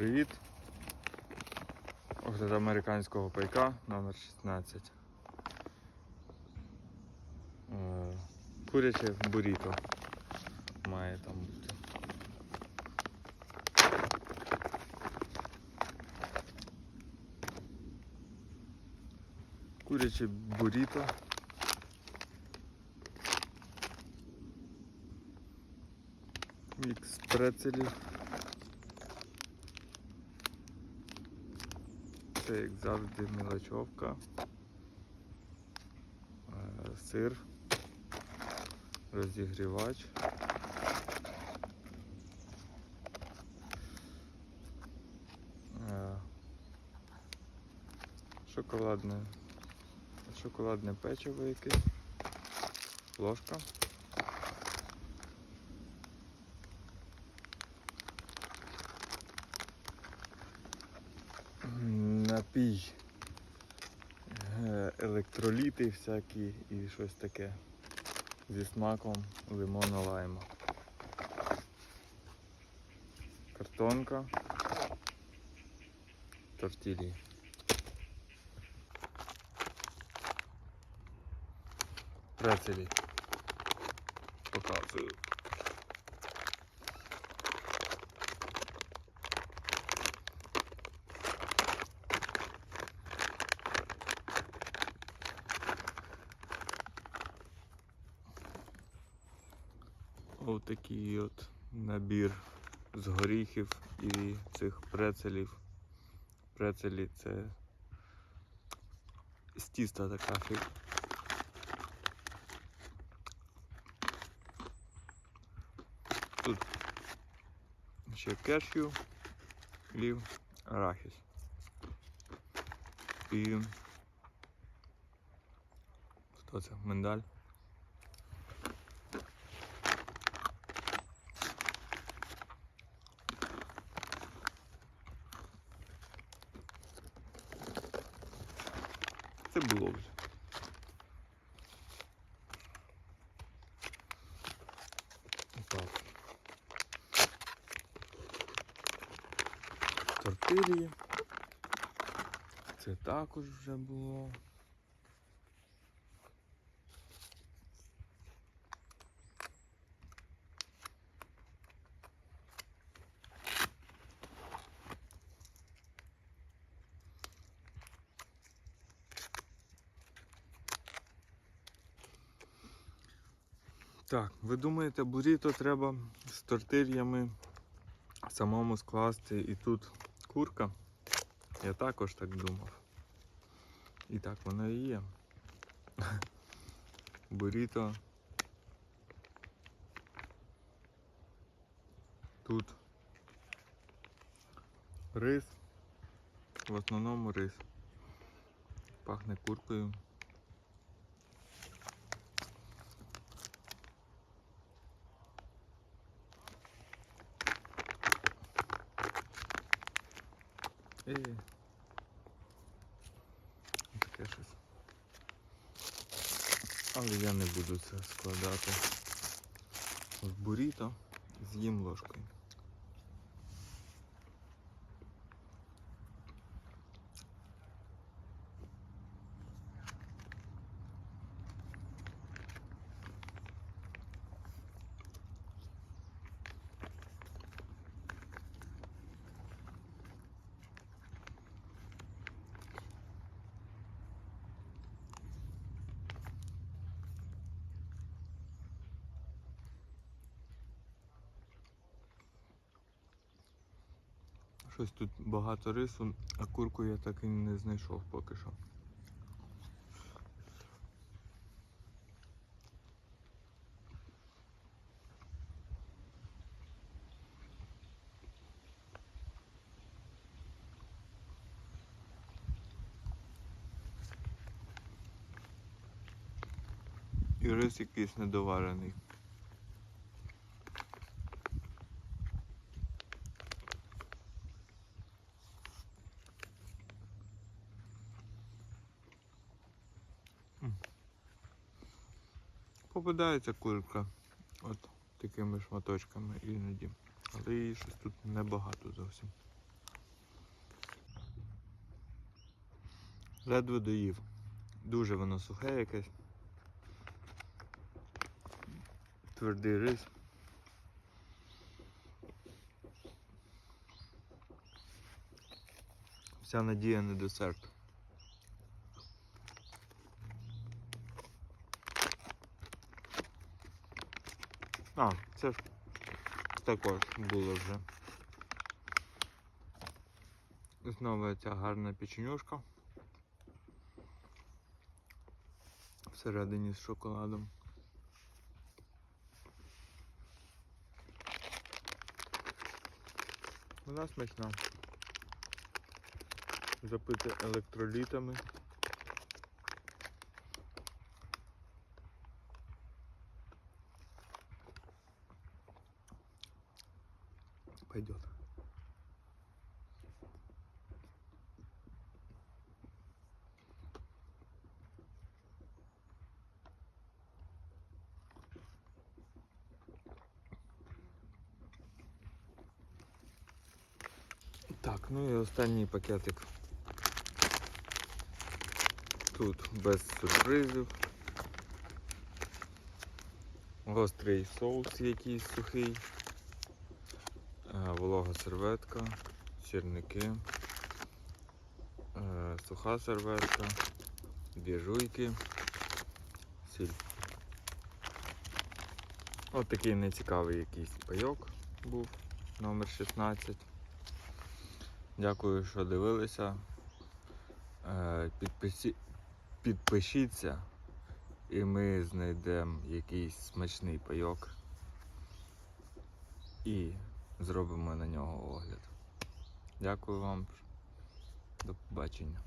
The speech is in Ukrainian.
Привіт! Огляд американського пайка номер 16. Е, Куряче буріто має там бути. Куряче буріто. Мікс прецелів. Це як завжди мілочовка. Е, Сир, розігрівач. Е, Шоколадне, шоколадне печиво якесь, ложка. Напій. Е, Електроліти всякі і щось таке зі смаком лимона лайма. Картонка. Тортілі. Прецелі. Показую. Ось такий от набір з горіхів і цих прецелів. Прецелі це з тіста така фі- Тут ще кешю і арахіс. І хто це? Миндаль. Це було вже. Так. Це також вже було. Так, ви думаєте, буріто треба з тортильями самому скласти і тут курка? Я також так думав. І так воно і є. Буріто. Тут рис. В основному рис. Пахне куркою. І таке щось. Але я не буду це складати в буріто, з'їм ложкою. Щось тут багато рису, а курку я так і не знайшов поки що. І рис якийсь недоварений. Попадається курка от такими шматочками іноді. Але її щось тут небагато зовсім. Ледве доїв. Дуже воно сухе якесь. Твердий рис. Вся надія на десерт. А, це ж також було вже. Знову ця гарна печенюшка. Всередині з шоколадом. Вона смачна. Запити електролітами. Пойдет. Так, ну і останній пакетик. Тут без сюрпризів. Гострий соус якийсь сухий. Е, Волога серветка, сірники, е, суха серветка, дві жуйки, сіль. От такий нецікавий якийсь пайок був, номер 16. Дякую, що дивилися. Е, Підписі... Підпишіться і ми знайдемо якийсь смачний пайок і зробимо на нього огляд. Дякую вам. До побачення.